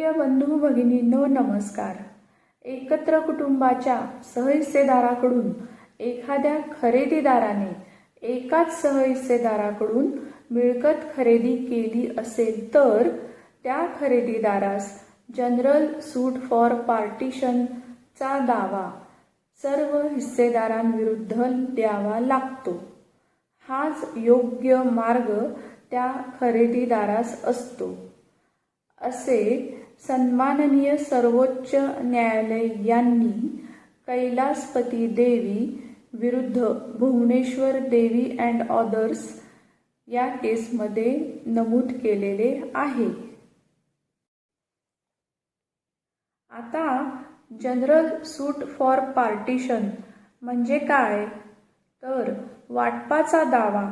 प्रिय बंधू भगिनींनो नमस्कार. एकत्र कुटुंबाच्या सहहिस्सेदाराकडून एखाद्या खरेदीदाराने एकाच सहहिस्सेदाराकडून मिळकत खरेदी केली असेल तर त्या खरेदीदारास जनरल सूट फॉर पार्टिशनचा दावा सर्व हिस्सेदारांविरुद्ध द्यावा लागतो. हाच योग्य मार्ग त्या खरेदीदारास असतो. असे सन्माननीय सर्वोच्च न्यायालय यांनी कैलासपती देवी विरुद्ध भुवनेश्वर देवी अँड ऑदर्स या केसमध्ये नमूद केलेले आहे. आता जनरल सूट फॉर पार्टिशन म्हणजे काय? तर वाटपाचा दावा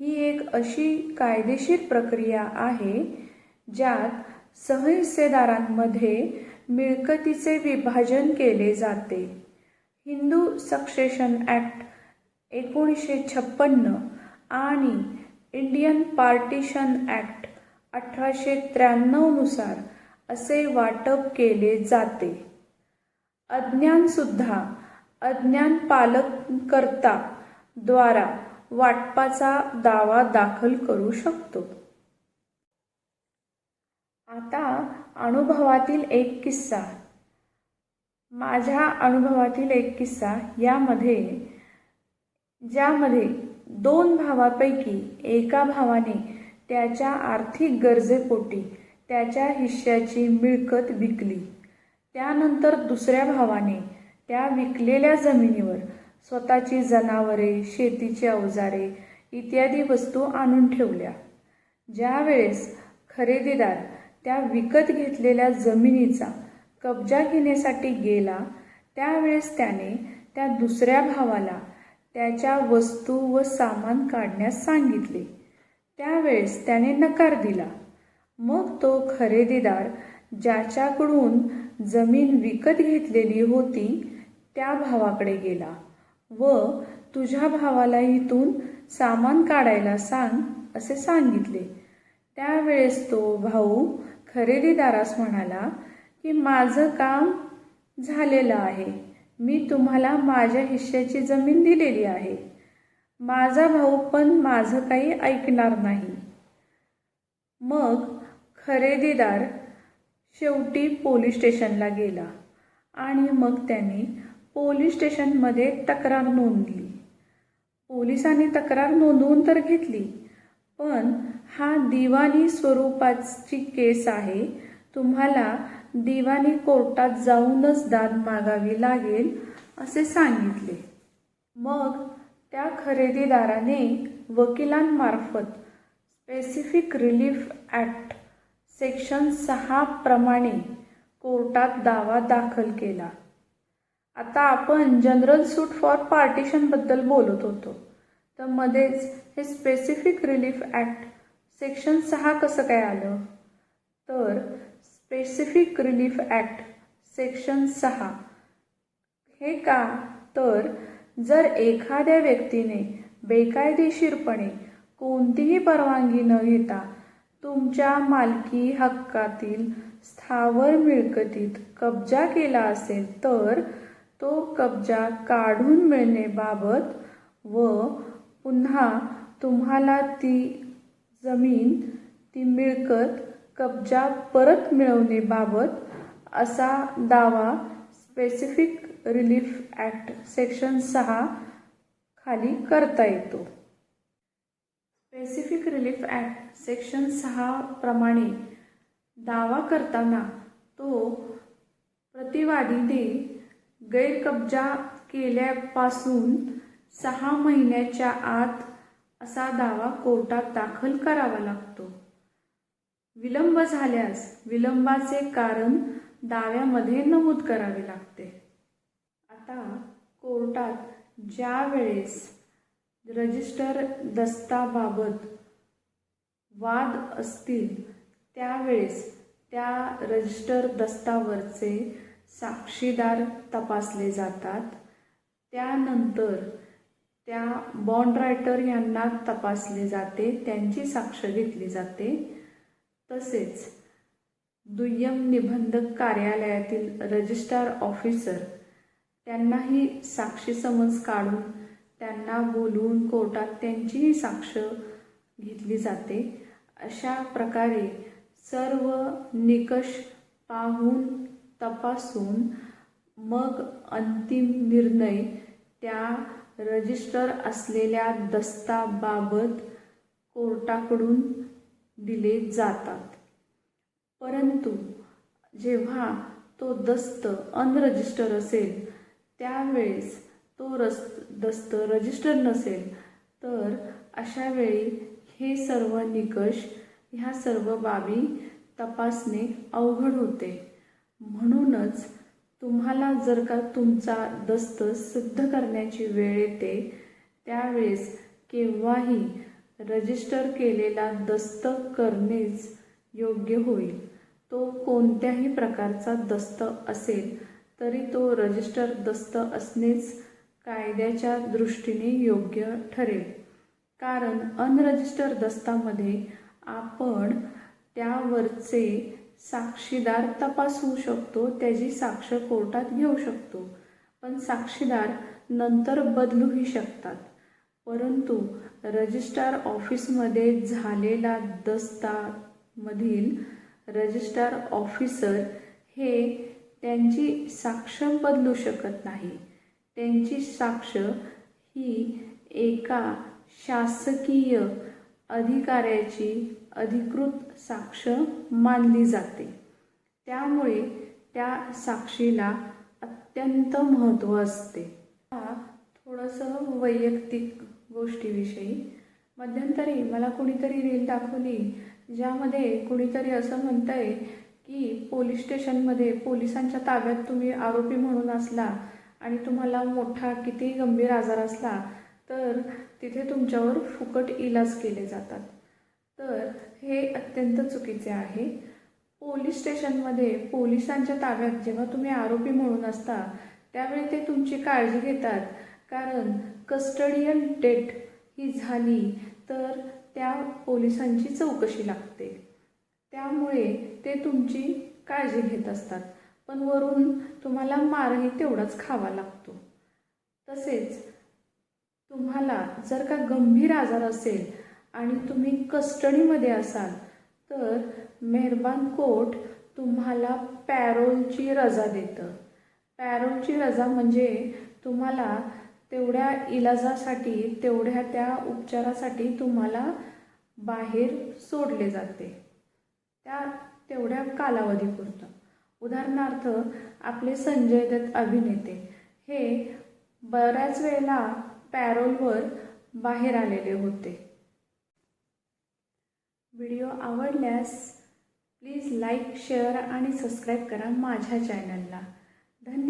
ही एक अशी कायदेशीर प्रक्रिया आहे ज्यात सहहिस्सेदारांमध्ये मिळकतीचे विभाजन केले जाते. हिंदू सक्सेशन ॲक्ट एकोणीसशे छप्पन्न आणि इंडियन पार्टिशन ॲक्ट अठराशे त्र्याण्णवनुसार असे वाटप केले जाते. अज्ञानसुद्धा अज्ञान पालककर्ता द्वारा वाटपाचा दावा दाखल करू शकतो. आता अनुभवातील एक किस्सा. माझ्या अनुभवातील एक किस्सा यामध्ये ज्यामध्ये दोन भावापैकी एका भावाने त्याच्या आर्थिक गरजेपोटी त्याच्या हिश्श्याची मिळकत विकली. त्यानंतर दुसऱ्या भावाने त्या विकलेल्या जमिनीवर स्वतःची जनावरे शेतीची अवजारे इत्यादी वस्तू आणून ठेवल्या. ज्यावेळेस खरेदीदार त्या विकत घेतलेल्या जमिनीचा कब्जा घेण्यासाठी गेला त्यावेळेस त्याने त्या दुसऱ्या भावाला त्याच्या वस्तू व सामान काढण्यास सांगितले. त्यावेळेस त्याने नकार दिला. मग तो खरेदीदार ज्याच्याकडून जमीन विकत घेतलेली होती त्या भावाकडे गेला. व तुझ्या भावाला इथून सामान काढायला सांग असे सांगितले. त्यावेळेस तो भाऊ खरेदीदारास म्हणाला की माझं काम झालेलं आहे. मी तुम्हाला माझ्या हिश्श्याची जमीन दिलेली आहे. माझा भाऊ पण माझं काही ऐकणार नाही. मग खरेदीदार शेवटी पोलीस स्टेशनला गेला आणि मग त्याने पोलीस स्टेशनमध्ये तक्रार नोंदली. पोलिसांनी तक्रार नोंदवून तर घेतली पण हा दिवाणी स्वरूपाची केस आहे. तुम्हाला दिवाणी कोर्टात जाऊनच दाद मागावी लागेल असे सांगितले. मग त्या खरेदीदाराने वकिलांमार्फत स्पेसिफिक रिलीफ ॲक्ट सेक्शन सहा प्रमाणे कोर्टात दावा दाखल केला. आता आपण जनरल सूट फॉर पार्टिशनबद्दल बोलत होतो. तर मध्येच हे स्पेसिफिक रिलीफ ॲक्ट सेक्शन सहा कसं काय आलं? तर स्पेसिफिक रिलीफ ॲक्ट सेक्शन सहा. हे का? तर जर एखाद्या व्यक्तीने बेकायदेशीरपणे कोणतीही परवानगी न घेता तुमच्या मालकी हक्कातील स्थावर मिळकतीत कब्जा केला असेल तर तो कब्जा काढून मिळण्याबाबत व पुन्हा तुम्हाला ती जमीन ती मिळकत कब्जा परत मिळवणेबाबत असा दावा स्पेसिफिक रिलीफ ॲक्ट सेक्शन सहा खाली करता येतो. स्पेसिफिक रिलीफ ॲक्ट सेक्शन सहा प्रमाणे दावा करताना तो प्रतिवादीने गैरकब्जा केल्यापासून सहा महिन्याच्या आत असा दावा कोर्टात दाखल करावा लागतो. विलंब झाल्यास विलंबाचे कारण दाव्यामध्ये नमूद करावे लागते. आता कोर्टात ज्या वेळेस रजिस्टर दस्ताबाबत वाद असतील त्यावेळेस त्या रजिस्टर दस्तावरचे साक्षीदार तपासले जातात. त्यानंतर त्या बॉन्ड रायटर यांना तपासले जाते त्यांची साक्ष घेतली जाते. तसेच दुय्यम निबंधक कार्यालयातील रजिस्ट्रार ऑफिसर त्यांनाही साक्षी समज काढून त्यांना बोलवून कोर्टात त्यांचीही साक्ष घेतली जाते. अशा प्रकारे सर्व निकष पाहून तपासून मग अंतिम निर्णय त्या रजिस्टर असलेल्या दस्ताबाबत कोर्टाकडून दिले जातात. परंतु जेव्हा तो दस्त अनरजिस्टर असेल त्यावेळेस तो रस दस्त रजिस्टर नसेल तर अशा वेळी हे सर्व निकष ह्या सर्व बाबी तपासणे अवघड होते. म्हणूनच तुम्हाला जर का तुमचा दस्त सिद्ध करण्याची वेळ येते त्यावेळेस केव्हाही रजिस्टर केलेला दस्त करणेच योग्य होईल. तो कोणत्याही प्रकारचा दस्त असेल तरी तो रजिस्टर दस्त असणेच कायद्याच्या दृष्टीने योग्य ठरेल. कारण अनरजिस्टर दस्तामध्ये आपण त्यावरचे साक्षीदार तपासू शकतो त्याची साक्ष कोर्टात घेऊ शकतो. पण साक्षीदार नंतर बदलूही शकतात. परंतु रजिस्ट्रार ऑफिसमध्ये झालेला दस्तामधील रजिस्ट्रार ऑफिसर हे त्यांची साक्ष बदलू शकत नाही. त्यांची साक्ष ही एका शासकीय अधिकाऱ्याची अधिकृत साक्ष मानली जाते. त्यामुळे त्या साक्षीला अत्यंत महत्त्व असते. हा थोडंसं वैयक्तिक गोष्टीविषयी. मध्यंतरी मला कोणीतरी रील दाखवली ज्यामध्ये कुणीतरी असं म्हणतं आहे की पोलीस स्टेशनमध्ये पोलिसांच्या ताब्यात तुम्ही आरोपी म्हणून असला आणि तुम्हाला मोठा कितीही गंभीर आजार असला तर तिथे तुमच्यावर फुकट इलाज केले जातात. तर हे अत्यंत चुकीचे आहे. पोलीस स्टेशनमध्ये पोलिसांच्या ताब्यात जेव्हा तुम्ही आरोपी म्हणून असता त्यावेळी ते तुमची काळजी घेतात. कारण कस्टडियन डेट ही झाली तर त्या पोलिसांची चौकशी लागते. त्यामुळे ते तुमची काळजी घेत असतात. पण वरून तुम्हाला मारही तेवढाच खावा लागतो. तसेच तुम्हाला जर का गंभीर आजार असेल आणि तुम्ही कस्टडीमध्ये असाल तर मेहरबान कोर्ट तुम्हाला पॅरोलची रजा देतं. पॅरोलची रजा म्हणजे तुम्हाला तेवढ्या इलाजासाठी तेवढ्या त्या उपचारासाठी तुम्हाला बाहेर सोडले जाते. त्या तेवढ्या कालावधीपुरतं. उदाहरणार्थ आपले संजय दत्त अभिनेते हे बऱ्याच वेळेला पॅरोलवर बाहेर आलेले होते. व्हिडिओ आवडल्यास प्लीज लाईक शेअर आणि सबस्क्राईब करा माझ्या चॅनलला. धन्यवाद.